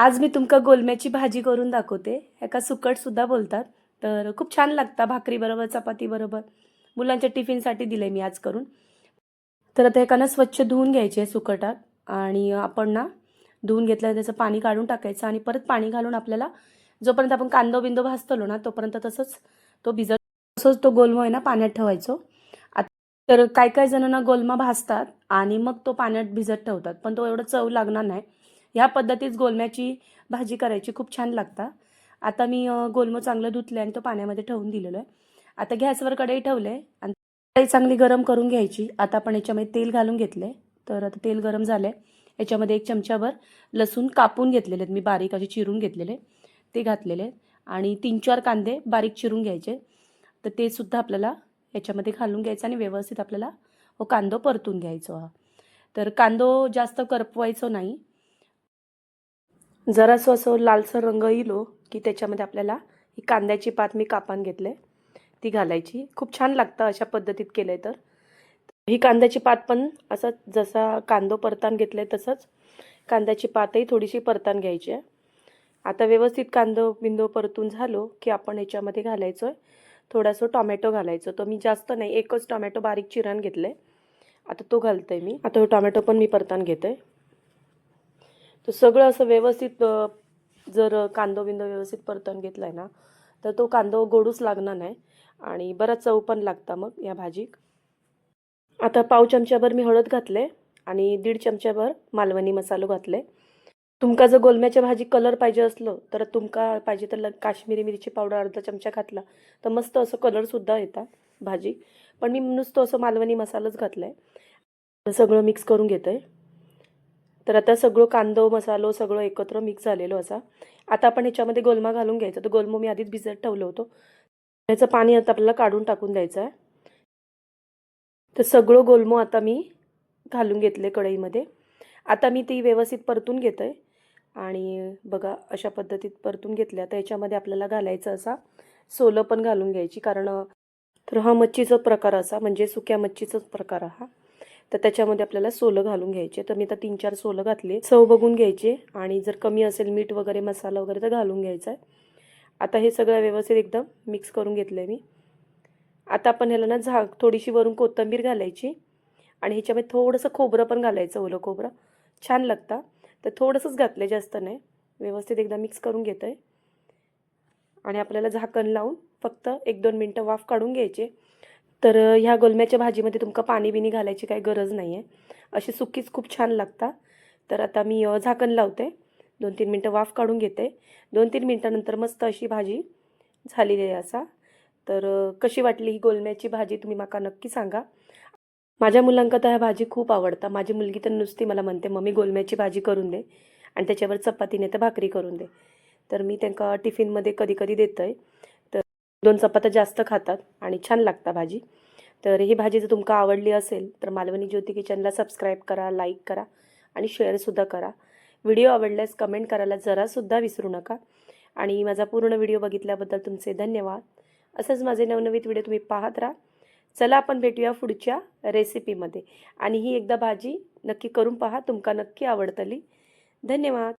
आज मी तुमका गोलम्याची भाजी करून दाखवते. एका सुकटसुद्धा बोलतात. तर खूप छान लागता भाकरीबरोबर चपातीबरोबर मुलांच्या टिफिनसाठी दिले मी आज करून. तर आता एकानं स्वच्छ धुवून घ्यायचे सुकटात. आणि आपण ना धुवून घेतल्यावर त्याचं पाणी काढून टाकायचं आणि परत पाणी घालून आपल्याला जोपर्यंत आपण कांदो बिंदो भाजतलो ना तोपर्यंत तसंच तो भिजत तसंच तो गोलमा आहे ना पाण्यात ठेवायचो. आत- तर काय काय जणांना गोलमा भाजतात आणि मग तो पाण्यात भिजत ठेवतात. पण तो एवढं चव लागणार नाही. ह्या पद्धतीत गोलम्याची भाजी करायची खूप छान लागता. आता मी गोलमं चांगलं धुतलं आणि तो पाण्यामध्ये ठेवून दिलेलं आहे आता गॅसवर कढई ठेवले आणि कढई चांगली गरम करून घ्यायची. आता आपण याच्यामध्ये तेल घालून घेतले तर आता तेल गरम झाले याच्यामध्ये एक चमच्याभर लसूण कापून घेतलेले आहेत. मी बारीक असे चिरून घेतलेले ते घातलेले आहेत. आणि तीन चार कांदे बारीक चिरून घ्यायचे तर ते सुद्धा आपल्याला याच्यामध्ये घालून घ्यायचं आणि व्यवस्थित आपल्याला हो कांदो परतून घ्यायचो हा. तर कांदो जास्त करपवायचो नाही. जरासं असं लालसर रंग येलो हो, की त्याच्यामध्ये आपल्याला ही कांद्याची पात मी कापान घेतले ती घालायची. खूप छान लागतं अशा पद्धतीत केलं तर. ही कांद्याची पात पण असं जसा कांदो परतान घेतलाय तसंच. कांद्याची पातही थोडीशी परतान घ्यायची आहे. आता व्यवस्थित कांदो बिंदो परतून झालो की आपण याच्यामध्ये घालायचो आहे थोडासा टॉमॅटो घालायचो. तो मी जास्त नाही एकच टॉमॅटो बारीक चिरण घेतलं आहे आता तो घालतोय मी. आता टॉमॅटो पण मी परतान घेतो आहे तर सगळं असं व्यवस्थित जर कांदो बिंदो व्यवस्थित परतून घेतला आहे ना तर तो कांदो गोडूच लागणार नाही आणि बराच चव पण लागता मग या भाजीक. आता पाव चमच्याभर मी हळद घातले आणि दीड चमच्याभर मालवणी मसालो घातले. तुमका जर गोलम्याच्या भाजी कलर पाहिजे असलो तर तुमका पाहिजे तर काश्मीरी मिरची पावडर अर्धा चमचा घातला तर मस्त असं कलरसुद्धा येतात भाजी पण मी नुसतं असं मालवणी मसालाच घातला आहे सगळं मिक्स करून घेतं आहे तर आता सगळं कांदो मसालो सगळं एकत्र मिक्स झालेलो असा. आता आपण ह्याच्यामध्ये गोलमा घालून घ्यायचा. तर गोलमो मी आधीच भिजत ठेवलं होतो. त्याचं पाणी आता आपल्याला काढून टाकून द्यायचं आहे. तर सगळं गोलमो आता मी घालून घेतले कढईमध्ये. आता मी ती व्यवस्थित परतून घेतो आहे आणि बघा अशा पद्धतीत परतून घेतल्या तर याच्यामध्ये आपल्याला घालायचं असा सोलं पण घालून घ्यायची. कारण तर हा मच्छीचा प्रकार असा म्हणजे सुक्या मच्छीचाच प्रकार हा. तर त्याच्यामध्ये आपल्याला सोलं घालून घ्यायचे. तर मी आता तीन चार सोलं घातले. चव बघून घ्यायचे आणि जर कमी असेल मीठ वगैरे मसाला वगैरे तर घालून घ्यायचा आहे. आता हे सगळं व्यवस्थित एकदम मिक्स करून घेतलं आहे मी. आता आपण ह्याला ना झाक थोडीशी वरून कोथिंबीर घालायची आणि ह्याच्यामध्ये थोडंसं खोबरं पण घालायचं ओलं खोबरं. छान लागतं. तर थोडंसंच घातलं जास्त नाही. व्यवस्थित एकदा मिक्स करून घेतं आहे आणि आपल्याला झाकण लावून फक्त एक दोन मिनटं वाफ काढून घ्यायचे. तर ह्या गोलम्याच्या भाजीमध्ये तुमका पाणी बिनी घालायची काही गरज नाही आहे अशी सुकीच खूप छान लागतात तर आता मी झाकण लावते. दोन तीन मिनटं वाफ काढून घेते. दोन तीन मिनटानंतर मस्त अशी भाजी झालेली आहे असा. तर कशी वाटली ही गोलम्याची भाजी तुम्ही माका नक्की सांगा. माझ्या मुलांका तर ह्या भाजी खूप आवडता. माझी मुलगी तर नुसती मला म्हणते मम्मी गोलम्याची भाजी करून दे आणि त्याच्यावर चपाती नाही तर भाकरी करून दे. तर मी त्यांना टिफिनमध्ये कधी कधी देतं आहे दोन चपात्या जास्त खातात आणि छान लागता भाजी. तर ही भाजी जर तुमका आवडली असेल तर मालवणी ज्योती किचनला सबस्क्राईब करा लाईक करा आणि शेअरसुद्धा करा. व्हिडिओ आवडल्यास कमेंट करायला जरासुद्धा विसरू नका. आणि माझा पूर्ण व्हिडिओ बघितल्याबद्दल तुमचे धन्यवाद. असंच माझे नवनवीन व्हिडिओ तुम्ही पाहत राहा. चला आपण भेटूया पुढच्या रेसिपीमध्ये आणि ही एकदा भाजी नक्की करून पहा तुमका नक्की आवडतली. धन्यवाद.